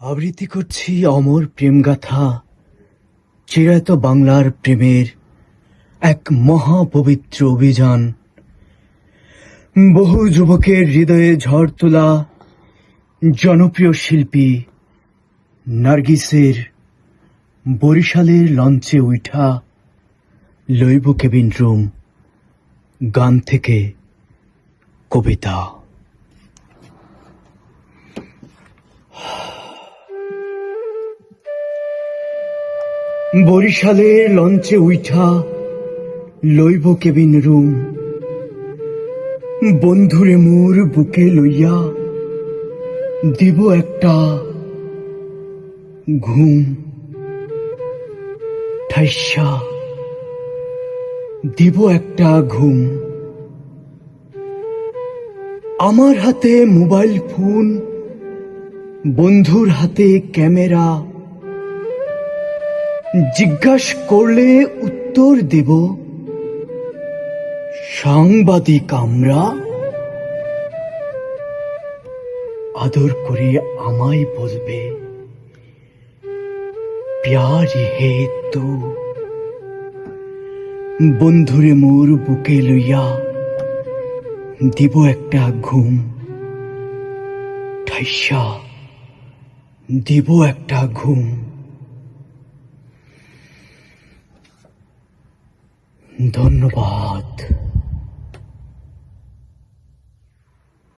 আবৃত্তি করছি অমর প্রেমগাথা, চিরায়ত বাংলার প্রেমের এক মহাপবিত্র অভিযান। বহু যুবকের হৃদয়ে ঝড় তোলা জনপ্রিয় শিল্পী নার্গিসের বরিশালের লঞ্চে উঠা লইব কেবিন রুম, গান থেকে কবিতা। বরিশালের লঞ্চে উঠা লইব কেবিন রুম। বন্ধুরে মোর বুকে লইয়া দিব একটা ঘুম। ঠাইসা, দিব একটা ঘুম। আমার হাতে মোবাইল ফোন, বন্ধুর হাতে ক্যামেরা জিজ্ঞাস করলে উত্তর দেব, সাংবাদিক আমরা আদর করে আমায় বলবে, প্যারি হে তু, বন্ধুরে মোর বুকে লইয়া দিব একটা ঘুম, ঠাইসা, দিব একটা ঘুম। ধন্যবাদ।